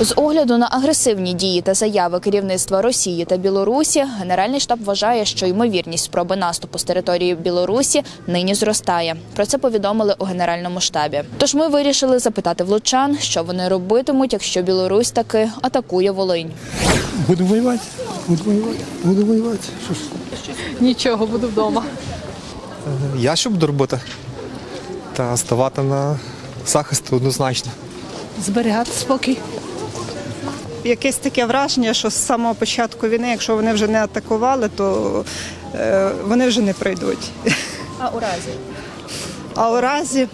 З огляду на агресивні дії та заяви керівництва Росії та Білорусі, Генеральний штаб вважає, що ймовірність спроби наступу з території Білорусі нині зростає. Про це повідомили у Генеральному штабі. Тож ми вирішили запитати влучан, що вони робитимуть, якщо Білорусь таки атакує Волинь. Буду воювати, буду воювати, буду воювати. Що ж? Нічого, буду вдома. Я що буду робити? Та ставати на захист однозначно. Зберігати спокій. Якесь таке враження, що з самого початку війни, якщо вони вже не атакували, то е, вони вже не пройдуть. А у разі А у разі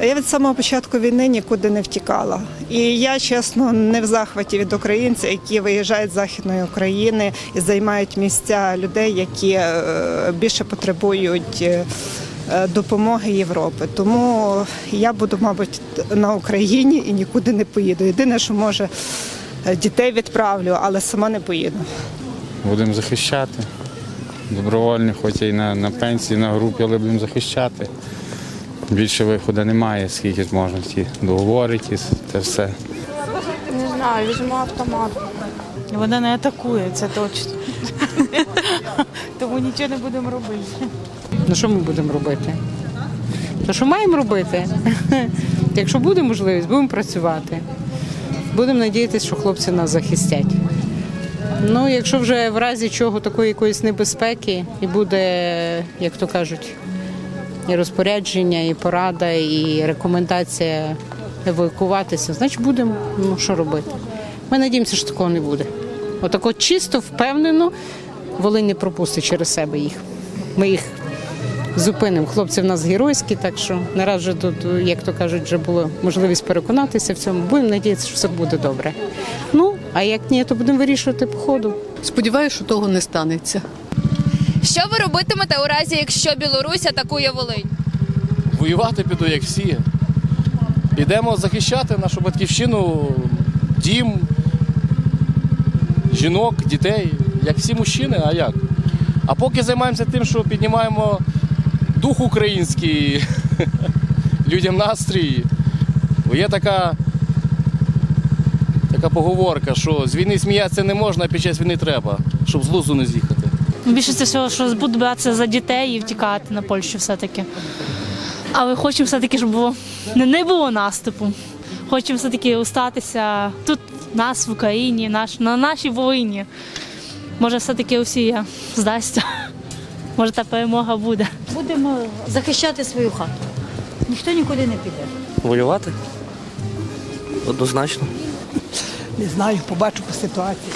я від самого початку війни нікуди не втікала. І я, чесно, не в захваті від українців, які виїжджають з Західної України і займають місця людей, які е, більше потребують. е, Допомоги Європи, тому я буду, мабуть, на Україні і нікуди не поїду. Єдине, що може дітей відправлю, але сама не поїду. Будемо захищати. Добровольні, хоч і на, на пенсії, на групі, але будемо захищати. Більше виходу немає, скільки можна ті договори, ті, те все. Не знаю, візьму автомат. Вона не атакує, це точно. Тому нічого не будемо робити. Ну що ми будемо робити? То що маємо робити? Якщо буде можливість, будемо працювати. Будемо надіятися, що хлопці нас захистять. Ну, якщо вже в разі чого такої якоїсь небезпеки і буде, як то кажуть, і розпорядження, і порада, і рекомендація евакуватися, значить будемо ну, що робити. Ми надіємося, що такого не буде. Отако чисто, впевнено, Волинь не пропустить через себе їх. Ми їх зупинимо. Хлопці в нас геройські, так що наразі тут, як то кажуть, вже було можливість переконатися в цьому. Будемо надіятися, що все буде добре. Ну, а як ні, то будемо вирішувати по ходу. Сподіваюся, що того не станеться. що ви робитимете у разі, якщо Білорусь атакує Волинь? Воювати піду, як всі. Підемо захищати нашу батьківщину, дім, жінок, дітей, як всі мужчини, а як? А поки займаємося тим, що піднімаємо дух український, людям настрій. Бо є така, така поговорка, що з війни сміятися не можна, а під час війни треба, щоб з лузу не з'їхати. Більше всього, що буду братися за дітей і втікати на Польщу все-таки. Але хочемо все-таки, щоб було, не, не було наступу. Хочемо все-таки остатися тут, нас в Україні, наш, на нашій Волині. Може, все-таки Росія здасться. Може, та перемога буде. Будемо захищати свою хату. Ніхто нікуди не піде. Воювати? Однозначно. Не знаю, побачу по ситуації.